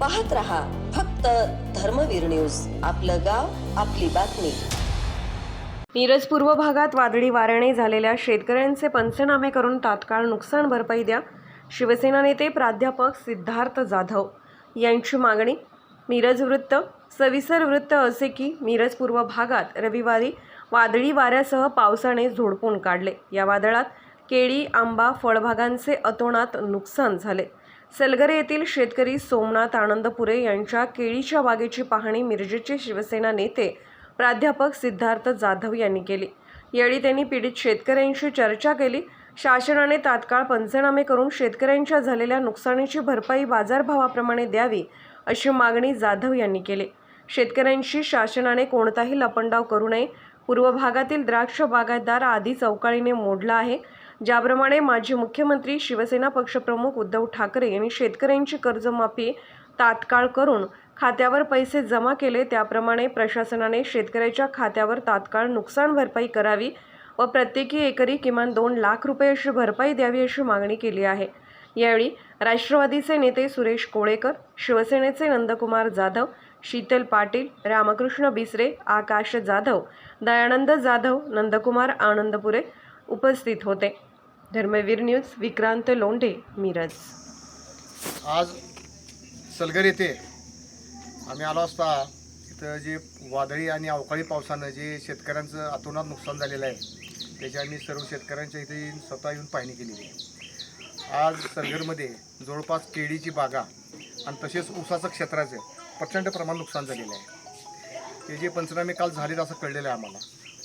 पाहत रहा फक्त धर्मवीर न्यूज. आपलं गाव आपली बातमी. मिरज पूर्व भागात वादळी वाऱ्याने झालेल्या शेतकऱ्यांचे पंचनामे करून तात्काळ नुकसान भरपाई द्या. शिवसेना नेते प्राध्यापक सिद्धार्थ जाधव यांची मागणी. मिरज वृत्त सविसर वृत्त असे की मिरज पूर्व भागात रविवारी वादळी वाऱ्यासह पावसाने झोडपून काढले. या वादळात केळी आंबा फळबागांचे अतोनात नुकसान झाले. सलगरे येथील शेतकरी सोमनाथ आनंदपुरे यांच्या केळीच्या बागेची पाहणी मिरजेचे शिवसेना नेते प्राध्यापक सिद्धार्थ जाधव यांनी केली. यावेळी त्यांनी पीडित शेतकऱ्यांशी चर्चा केली. शासनाने तात्काळ पंचनामे करून शेतकऱ्यांच्या झालेल्या नुकसानीची भरपाई बाजारभावाप्रमाणे द्यावी अशी मागणी जाधव यांनी केली. शेतकऱ्यांशी शासनाने कोणताही लपंडाव करू नये. पूर्व भागातील द्राक्ष बागायतदार आधी चौकाळीने मोडला आहे. ज्याप्रमाणे माजी मुख्यमंत्री शिवसेना पक्षप्रमुख उद्धव ठाकरे यांनी शेतकऱ्यांची कर्जमाफी तात्काळ करून खात्यावर पैसे जमा केले. त्याप्रमाणे प्रशासनाने शेतकऱ्याच्या खात्यावर तात्काळ नुकसान भरपाई करावी व प्रत्येकी एकरी किमान दोन लाख रुपये अशी भरपाई द्यावी अशी मागणी केली आहे. यावेळी राष्ट्रवादीचे नेते सुरेश कोळेकर शिवसेनेचे नंदकुमार जाधव शीतल पाटील रामकृष्ण बिसरे आकाश जाधव दयानंद जाधव नंदकुमार आनंदपुरे उपस्थित होते. धर्मवीर न्यूज विक्रांत लोंढे मिरज. आज सलगर येथे आम्ही आलो असता इथं जे वादळी आणि अवकाळी पावसानं जे शेतकऱ्यांचं अतोनात नुकसान झालेलं आहे त्याची आम्ही सर्व शेतकऱ्यांच्या इथे येऊन स्वतः येऊन पाहणी केलेली आहे. आज सलगरमध्ये जवळपास केळीची बागा आणि तसेच ऊसाचं क्षेत्राचं प्रचंड प्रमाण नुकसान झालेलं आहे. ते जे पंचनामे काल झालेत असं कळलेलं आहे आम्हाला.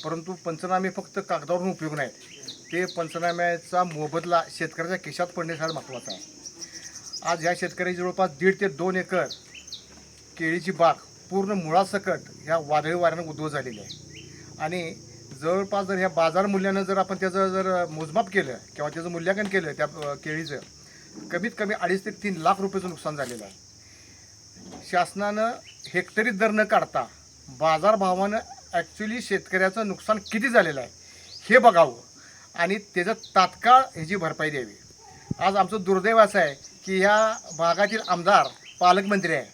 परंतु पंचनामे फक्त कागदावरून उपयोग नाहीत. ते पंचनाम्याचा मोबदला शेतकऱ्याच्या केशात पडण्यासाठी महत्त्वाचा आहे. आज ह्या शेतकऱ्याची जवळपास दीड ते दोन एकर केळीची बाग पूर्ण मुळासकट ह्या वादळी वाऱ्यानं उद्भव झालेली आहे. आणि जवळपास जर ह्या बाजार मूल्यानं जर आपण त्याचं जर मोजमाप केलं किंवा त्याचं मूल्यांकन केलं त्या केळीचं कमीत कमी अडीच ते तीन लाख रुपयाचं नुकसान झालेलं आहे. शासनानं हेक्टरी दर न काढता बाजारभावानं ॲक्च्युली शेतकऱ्याचं नुकसान किती झालेलं आहे हे बघावं. आणि त्याचं तात्काळ ह्याची भरपाई द्यावी. आज आमचं दुर्दैव असं आहे की ह्या भागातील आमदार पालकमंत्री आहे.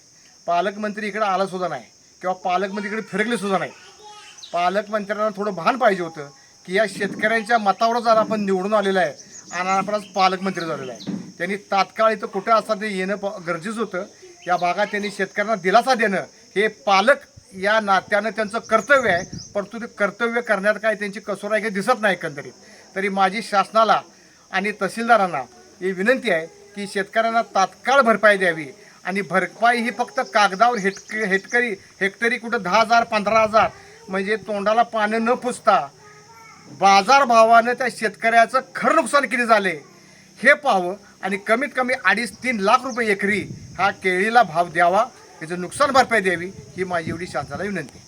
पालकमंत्री इकडं आला सुद्धा नाही किंवा पालकमंत्री इकडे फिरकले सुद्धा नाही. पालकमंत्र्यांना थोडं भान पाहिजे होतं की या शेतकऱ्यांच्या मतावरच आज आपण निवडून आलेलं आहे आणि आपण आज पालकमंत्री झालेलं आहे. त्यांनी तात्काळ इथं कुठं असतात ते येणं प- गरजेचं होतं. या भागात त्यांनी शेतकऱ्यांना दिलासा देणं हे पालक या नात्यानं त्यांचं कर्तव्य आहे परंतु ते कर्तव्य करण्यात काय त्यांची कसोर आहे काही दिसत नाही एकंदरीत. तरी माझी शासनाला आणि तहसीलदारांना ही विनंती आहे की शेतकऱ्यांना तात्काळ भरपाई द्यावी आणि भरपाई ही फक्त कागदावर हेटक हेटकरी हेक्टरी कुठं दहा हजार पंधरा हजार म्हणजे तोंडाला पाणी न पुसता बाजारभावानं त्या शेतकऱ्याचं खरं नुकसान किती झाले हे पाहावं आणि कमीत कमी अडीच तीन लाख रुपये एकरी हा केळीला भाव द्यावा. याचं नुकसान भरपाई द्यावी ही माझी एवढी शासनाला विनंती.